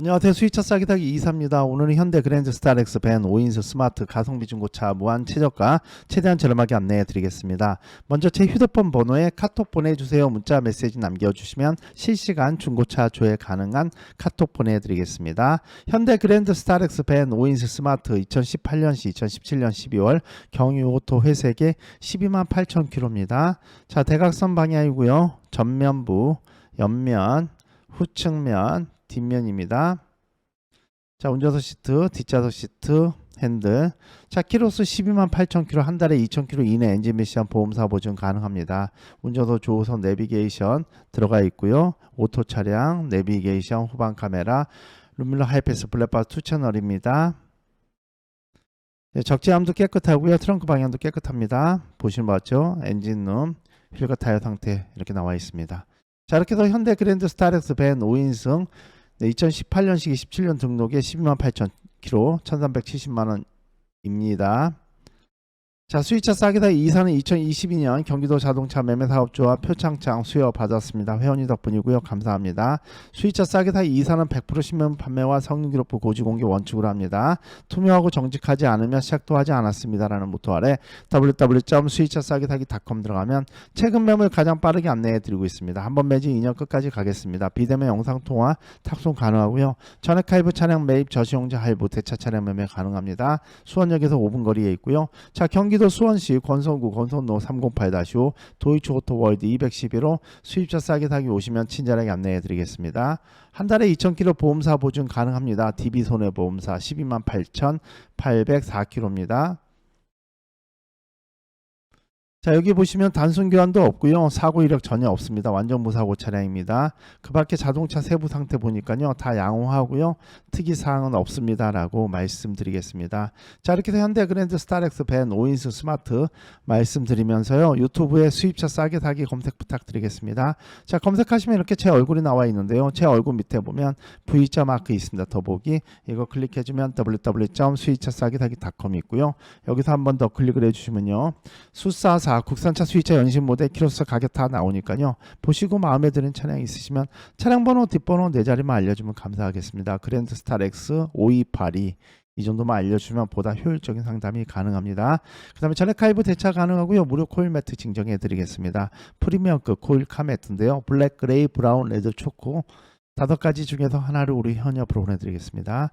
안녕하세요. 수위차 싸기 타기 이사입니다. 오늘은 현대 그랜드 스타렉스 밴 5인승 스마트 가성비 중고차 무한 최저가 최대한 저렴하게 안내해 드리겠습니다. 먼저 제 휴대폰 번호에 카톡 보내주세요. 문자 메시지 남겨주시면 실시간 중고차 조회 가능한 카톡 보내드리겠습니다. 현대 그랜드 스타렉스 밴 5인승 스마트 2018년시 2017년 12월 경유 오토 회색에 12만 8천 킬로입니다. 자 대각선 방향이고요. 전면부, 옆면, 후측면, 뒷면입니다. 자, 운전석 시트, 뒷좌석 시트, 핸들. 자, 키로수 12만 8천 킬로, 한 달에 2천 킬로 이내 엔진 미션 보험사 보증 가능합니다. 운전석 조우석 내비게이션 들어가 있고요. 오토 차량, 내비게이션, 후방 카메라, 룸밀러 하이패스 블랙바 2 채널입니다. 네, 적재함도 깨끗하고요. 트렁크 방향도 깨끗합니다. 보시는 것 같죠? 엔진룸, 휠과 타이어 상태 이렇게 나와 있습니다. 자, 이렇게 해서 현대 그랜드 스타렉스 밴 5인승 네, 2018년식 27년 등록에 12만 8천 킬로 1370만 원입니다. 자 수위차 싸기다 이사는 2022년 경기도 자동차 매매사업조합 표창장 수여 받았습니다. 회원님 덕분이고요. 감사합니다. 수위차 싸기다 이사는 100% 신문 판매와 성능기록부 고지 공개 원칙으로 합니다. 투명하고 정직하지 않으면 시작도 하지 않았습니다라는 모토 아래 www.수위차 싸기다기닷컴 들어가면 최근 매물 가장 빠르게 안내해 드리고 있습니다. 한 번 매진 2년 끝까지 가겠습니다. 비대면 영상 통화 탁송 가능하고요. 전액 할부 차량 매입 저시용자 할부 대차 차량 매매 가능합니다. 수원역에서 5분 거리에 있고요. 자 경기 도 수원시 권선구 권선로 308-5 도이치 오토월드 211호 수입차 싸게 사기 오시면 친절하게 안내해 드리겠습니다. 한 달에 2,000km 보험사 보증 가능합니다. DB 손해보험사 12만 8,804km입니다. 자 여기 보시면 단순 교환도 없고요. 사고 이력 전혀 없습니다. 완전 무사고 차량입니다. 그 밖에 자동차 세부 상태 보니까요 다 양호하고요. 특이 사항은 없습니다 라고 말씀드리겠습니다. 자 이렇게 해서 현대 그랜드 스타렉스 밴 5인승 스마트 말씀드리면서요 유튜브에 수입차 싸게 사기 검색 부탁드리겠습니다. 자 검색하시면 이렇게 제 얼굴이 나와 있는데요. 제 얼굴 밑에 보면 V자 마크 있습니다. 더보기. 이거 클릭해주면 www.수입차 싸게 사기.com 있고요. 여기서 한 번 더 클릭을 해주시면요 수사 사 국산차 수입차 연식 모델 키로수 가격 다 나오니까요. 보시고 마음에 드는 차량 있으시면 차량 번호 뒷번호 네 자리만 알려주면 감사하겠습니다. 그랜드 스타렉스 5282 이 정도만 알려주면 보다 효율적인 상담이 가능합니다. 그 다음에 전액 할부 대차 가능하고요. 무료 코일 매트 증정해 드리겠습니다. 프리미엄급 코일 카 매트인데요. 블랙, 그레이, 브라운, 레드, 초코 다섯 가지 중에서 하나를 우리 현역으로 보내드리겠습니다.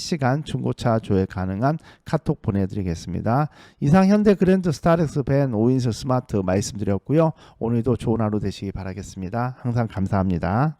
시간 중고차 조회 가능한 카톡 보내드리겠습니다. 이상 현대 그랜드 스타렉스 밴 5인승 스마트 말씀드렸고요. 오늘도 좋은 하루 되시기 바라겠습니다. 항상 감사합니다.